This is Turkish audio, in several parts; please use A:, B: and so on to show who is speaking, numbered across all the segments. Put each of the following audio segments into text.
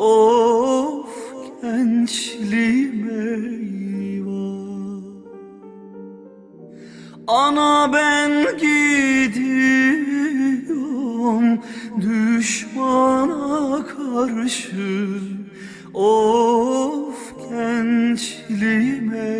A: Of gençliğime eyvah. Ana ben gidiyorum düşmana karşı. Of gençliğime eyvah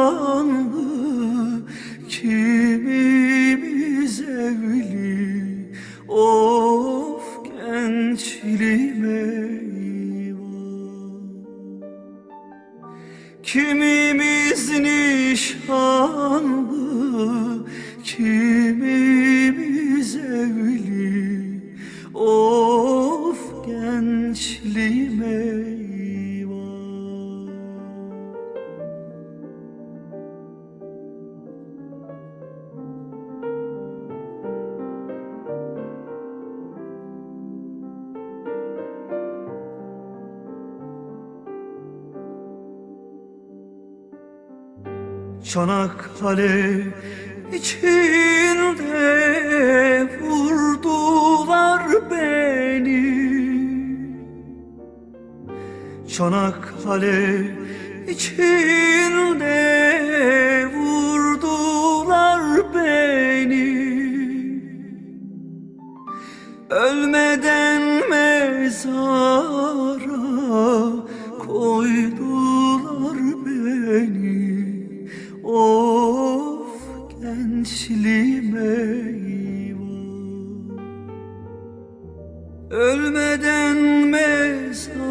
A: Çanakkale içinde vurdular beni. Çanakkale içinde vurdular beni. Ölmeden mezara Ölmeden mezara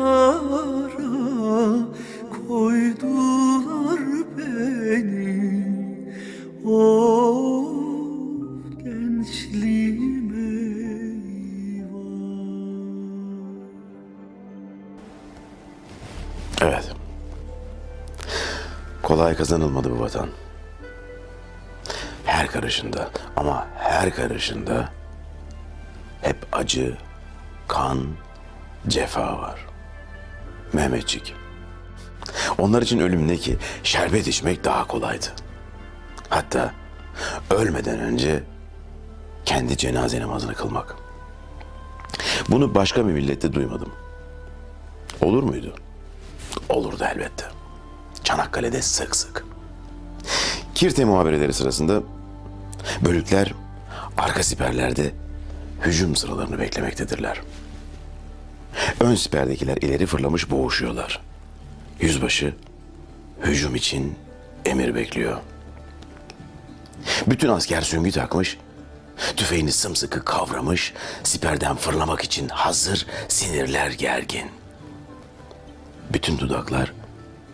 A: koydular beni Of gençliğime
B: Evet. Kolay kazanılmadı bu vatan. Her karışında ama her karışında hep acı, kan, cefa var. Mehmetçik. Onlar için ölüm ne ki? Şerbet içmek daha kolaydı. Hatta ölmeden önce kendi cenaze namazını kılmak. Bunu başka bir millette duymadım. Olur muydu? Olurdu elbette. Çanakkale'de sık sık. Kirte muhabereleri sırasında bölükler arka siperlerde hücum sıralarını beklemektedirler. Ön siperdekiler ileri fırlamış boğuşuyorlar. Yüzbaşı hücum için emir bekliyor. Bütün asker süngü takmış, tüfeğini sımsıkı kavramış, siperden fırlamak için hazır, sinirler gergin. Bütün dudaklar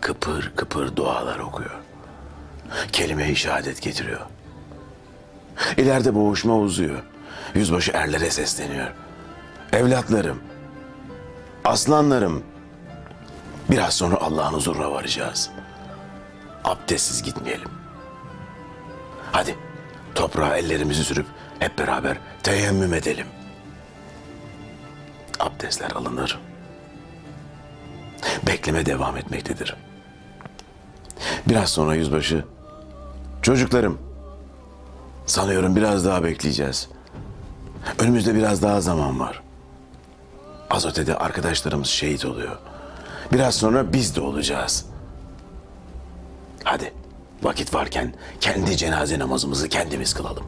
B: kıpır kıpır dualar okuyor. Kelime-i şehadet getiriyor. İleride boğuşma uzuyor. Yüzbaşı erlere sesleniyor. Evlatlarım, aslanlarım, biraz sonra Allah'ın huzuruna varacağız. Abdestsiz gitmeyelim. Hadi toprağa ellerimizi sürüp hep beraber teyemmüm edelim. Abdestler alınır bekleme devam etmektedir. Biraz sonra yüzbaşı, çocuklarım, sanıyorum biraz daha bekleyeceğiz. Önümüzde biraz daha zaman var. Az ötede arkadaşlarımız şehit oluyor. Biraz sonra biz de olacağız. Hadi vakit varken kendi cenaze namazımızı kendimiz kılalım.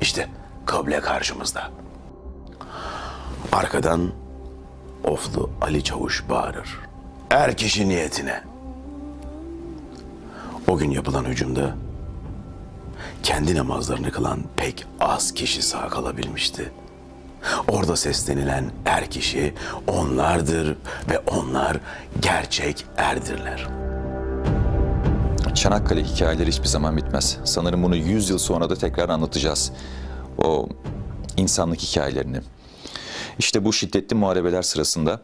B: İşte kıble karşımızda. Arkadan oflu Ali Çavuş bağırır. Er kişi niyetine. O gün yapılan hücumda kendi namazlarını kılan pek az kişi sağ kalabilmişti. Orada seslenilen er kişi onlardır ve onlar gerçek erdirler.
C: Çanakkale hikayeleri hiçbir zaman bitmez. Sanırım bunu 100 yıl sonra da tekrar anlatacağız. O insanlık hikayelerini. İşte bu şiddetli muharebeler sırasında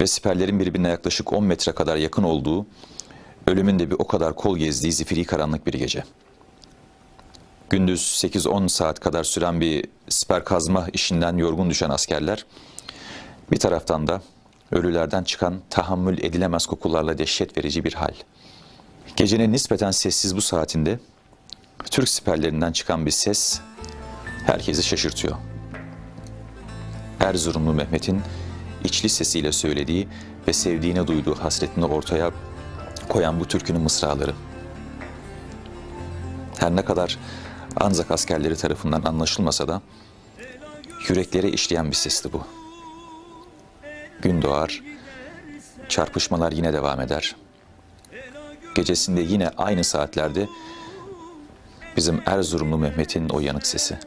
C: ve siperlerin birbirine yaklaşık 10 metre kadar yakın olduğu, ölümün de bir o kadar kol gezdiği zifiri karanlık bir gece. Gündüz 8-10 saat kadar süren bir siper kazma işinden yorgun düşen askerler, bir taraftan da ölülerden çıkan tahammül edilemez kokularla dehşet verici bir hal. Gecenin nispeten sessiz bu saatinde Türk siperlerinden çıkan bir ses herkesi şaşırtıyor. Erzurumlu Mehmet'in içli sesiyle söylediği ve sevdiğine duyduğu hasretini ortaya koyan bu türkünün mısraları. Her ne kadar Anzak askerleri tarafından anlaşılmasa da yüreklere işleyen bir sesti bu. Gün doğar, çarpışmalar yine devam eder gecesinde yine aynı saatlerde bizim Erzurumlu Mehmet'in o yanık sesi.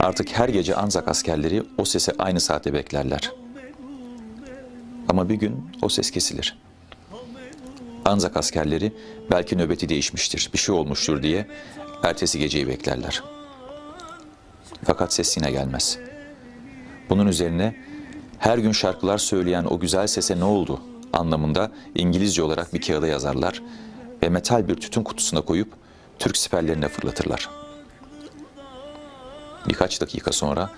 C: Artık her gece Anzak askerleri o sesi aynı saatte beklerler. Ama bir gün o ses kesilir. Anzak askerleri belki nöbeti değişmiştir, bir şey olmuştur diye ertesi geceyi beklerler. Fakat ses yine gelmez. Bunun üzerine her gün şarkılar söyleyen o güzel sese ne oldu anlamında İngilizce olarak bir kağıda yazarlar ve metal bir tütün kutusuna koyup Türk siperlerine fırlatırlar. Birkaç dakika sonra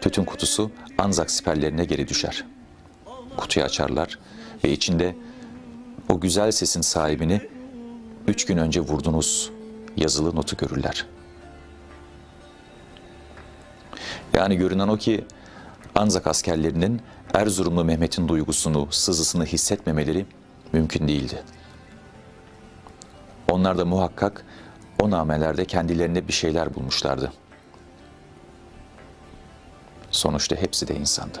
C: tütün kutusu Anzak siperlerine geri düşer. Kutuyu açarlar ve içinde o güzel sesin sahibini üç gün önce vurdunuz yazılı notu görürler. Yani görünen o ki Anzak askerlerinin Erzurumlu Mehmet'in duygusunu, sızısını hissetmemeleri mümkün değildi. Onlar da muhakkak o namelerde kendilerine bir şeyler bulmuşlardı. Sonuçta hepsi de insandı.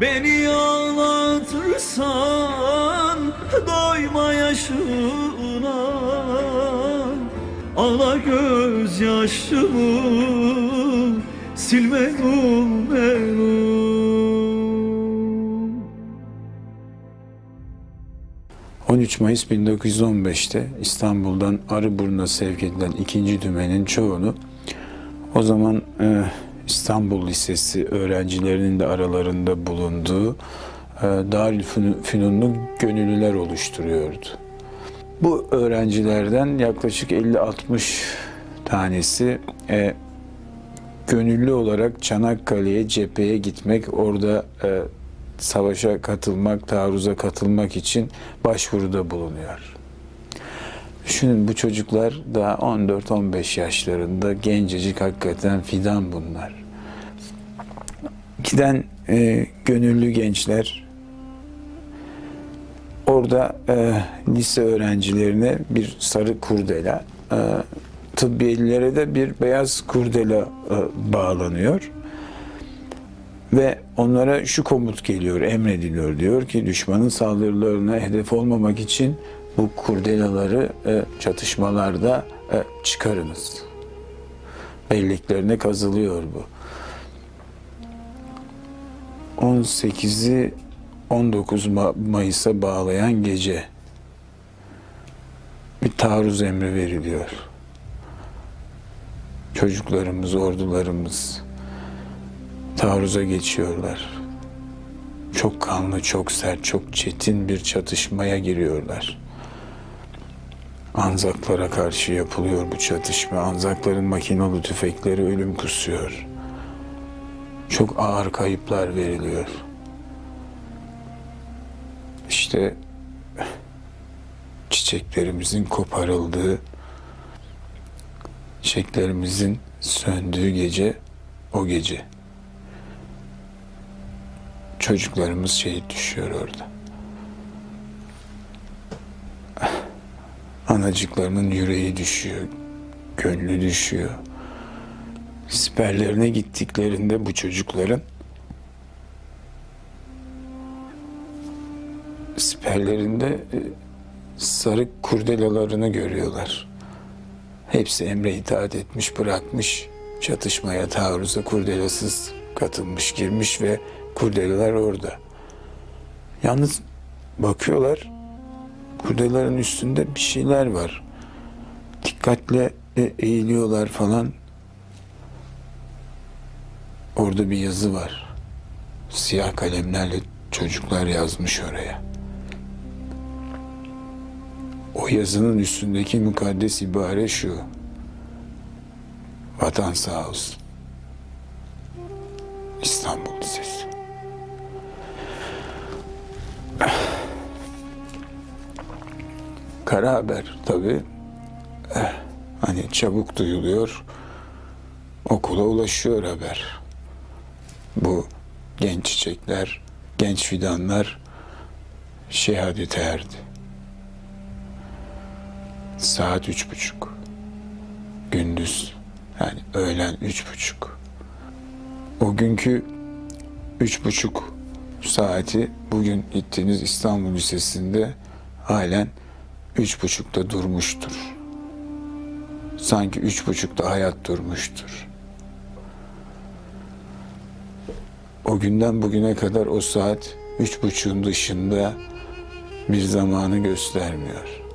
A: Beni ağlatırsan doyma yaşına. Ağla gözyaşımı silme numerum
D: 13 Mayıs 1915'te İstanbul'dan Arıburnu'na sevk edilen ikinci dümenin çoğunu o zaman e, İstanbul Lisesi öğrencilerinin de aralarında bulunduğu e, Darülfünunlu gönüllüler oluşturuyordu. Bu öğrencilerden yaklaşık 50-60 tanesi e, gönüllü olarak Çanakkale'ye cepheye gitmek, orada e, savaşa katılmak, taarruza katılmak için başvuruda bulunuyor. Düşünün bu çocuklar daha 14-15 yaşlarında gencecik hakikaten fidan bunlar. Giden e, gönüllü gençler orada e, lise öğrencilerine bir sarı kurdela, e, tıbbiyelilere de bir beyaz kurdela e, bağlanıyor. Ve onlara şu komut geliyor, emrediliyor. Diyor ki düşmanın saldırılarına hedef olmamak için bu kurdelaları e, çatışmalarda e, çıkarınız. Belliklerine kazılıyor bu. 18'i 19 Ma- Mayıs'a bağlayan gece bir taarruz emri veriliyor. Çocuklarımız, ordularımız taarruza geçiyorlar. çok kanlı, çok sert, çok çetin bir çatışmaya giriyorlar. Anzaklara karşı yapılıyor bu çatışma. Anzakların makinalı tüfekleri ölüm kusuyor. Çok ağır kayıplar veriliyor. İşte çiçeklerimizin koparıldığı, çiçeklerimizin söndüğü gece o gece. Çocuklarımız şehit düşüyor orada. Anacıklarının yüreği düşüyor, gönlü düşüyor. Siperlerine gittiklerinde bu çocukların siperlerinde e, sarı kurdelalarını görüyorlar. Hepsi emre itaat etmiş, bırakmış. Çatışmaya, taarruza kurdelasız katılmış, girmiş ve kurdelalar orada. Yalnız bakıyorlar, kurdelaların üstünde bir şeyler var. Dikkatle e, eğiliyorlar falan. Orada bir yazı var. Siyah kalemlerle çocuklar yazmış oraya. O yazının üstündeki mukaddes ibare şu. Vatan sağ olsun. İstanbul Lisesi. Kara haber tabii. Eh, hani çabuk duyuluyor. Okula ulaşıyor haber. Bu genç çiçekler, genç fidanlar şehadete erdi. Saat üç buçuk. Gündüz. Yani öğlen üç buçuk. O günkü üç buçuk saati bugün gittiğiniz İstanbul Lisesi'nde halen üç buçukta durmuştur. Sanki üç buçukta hayat durmuştur. O günden bugüne kadar o saat üç buçuğun dışında bir zamanı göstermiyor.